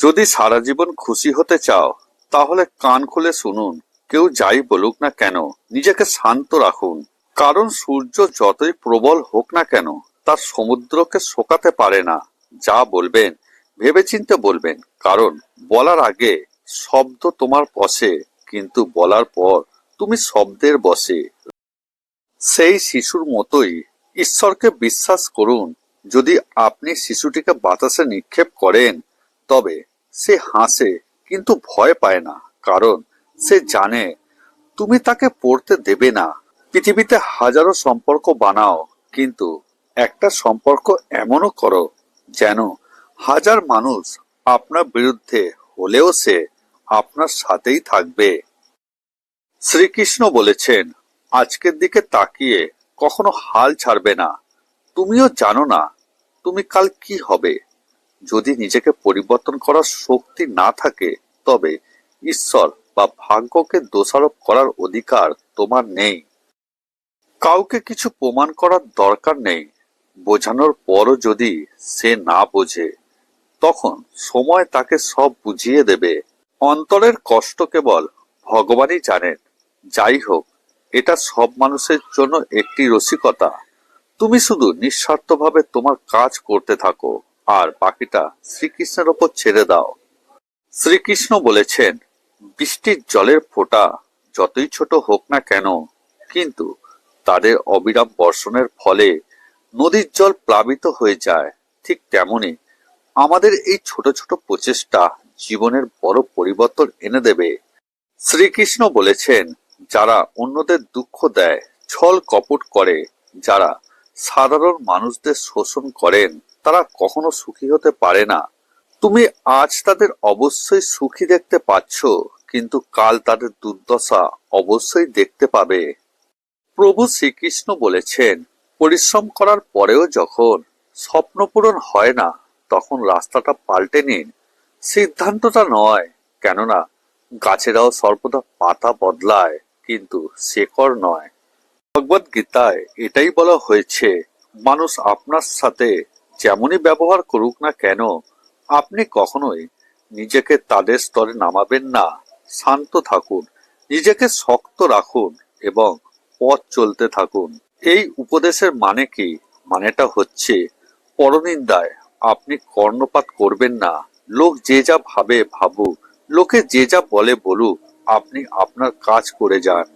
যদি সারা জীবন খুশি হতে চাও, তাহলে কান খুলে শুনুন। কেউ যাই বলুক না কেন, নিজেকে শান্ত রাখুন। কারণ সূর্য যতই প্রবল হোক না কেন, তার সমুদ্রকে শোকাতে পারে না। যা বলবেন, ভেবেচিন্তে বলবেন, কারণ বলার আগে শব্দ তোমার বসে, কিন্তু বলার পর তুমি শব্দের বসে। সেই শিশুর মতোই ঈশ্বরকে বিশ্বাস করুন। যদি আপনি শিশুটিকে বাতাসে নিক্ষেপ করেন তবে সে হাসে, কিন্তু ভয় পায় না, কারণ সে জানে তুমি তাকে পড়তে দেবে না। পৃথিবীতে হাজারো সম্পর্ক বানাও, কিন্তু একটা সম্পর্ক এমনও করো যেন হাজার মানুষ আপনার বিরুদ্ধে হলেও সে আপনার সাথেই থাকবে। শ্রীকৃষ্ণ বলেছেন, আজকের দিকে তাকিয়ে কখনো হাল ছাড়বে না। তুমিও জানো না তুমি কাল কি হবে। যদি নিজেকে পরিবর্তন করার শক্তি না থাকে, তবে ঈশ্বর বা ভাগ্যকে দোষারোপ করার অধিকার তোমার নেই। কাউকে কিছু প্রমাণ করার দরকার নেই। বোঝানোর পরও যদি সে না বোঝে, তখন সময় তাকে সব বুঝিয়ে দেবে। অন্তরের কষ্ট কেবল ভগবানই জানেন। যাই হোক, এটা সব মানুষের জন্য একটি রসিকতা। তুমি শুধু নিঃস্বার্থভাবে তোমার কাজ করতে থাকো। আর বাকিটা শ্রীকৃষ্ণের ওপর ছেড়ে দাও। শ্রীকৃষ্ণ বলেছেন, বৃষ্টির জলের ফোঁটা যতই ছোট হোক না কেন, কিন্তু তাদের অবিরাম বর্ষণের ফলে নদীর জল প্লাবিত হয়ে যায় ঠিক তেমনি আমাদের এই ছোট ছোট প্রচেষ্টা জীবনের বড় পরিবর্তন এনে দেবে। শ্রীকৃষ্ণ বলেছেন, যারা অন্যদের দুঃখ দেয়, ছল কপট করে, যারা সাধারণ মানুষদের শোষণ করেন তারা কখনো সুখী হতে পারে না। তুমি আজ তাদের অবশ্যই সুখী দেখতে পাচ্ছ, কিন্তু কাল তাদের দুর্দশা অবশ্যই দেখতে পাবে। প্রভু শ্রীকৃষ্ণ বলেছেন, পরিশ্রম করার পরেও যখন স্বপ্ন পূরণ হয় না, তখন রাস্তাটা পাল্টে নিন। সিদ্ধান্তটা নয়, কেননা গাছেরাও সর্বদা পাতা বদলায়, কিন্তু শেকড় নয়। ভগবদ গীতায় এটাই বলা হয়েছে, মানুষ আপনার সাথে যেমনই ব্যবহার করুক না কেন, আপনি কখনোই নিজেকে তাদের স্তরে নামাবেন না। শান্ত থাকুন, নিজেকে শক্ত রাখুন এবং পথ চলতে থাকুন। এই উপদেশের মানে কি? মানেটা হচ্ছে, পরনিন্দায় আপনি কর্ণপাত করবেন না। লোক যে যা ভাবে, ভাবুক। লোকে যে যা বলে, বলুক। আপনি আপনার কাজ করে যান।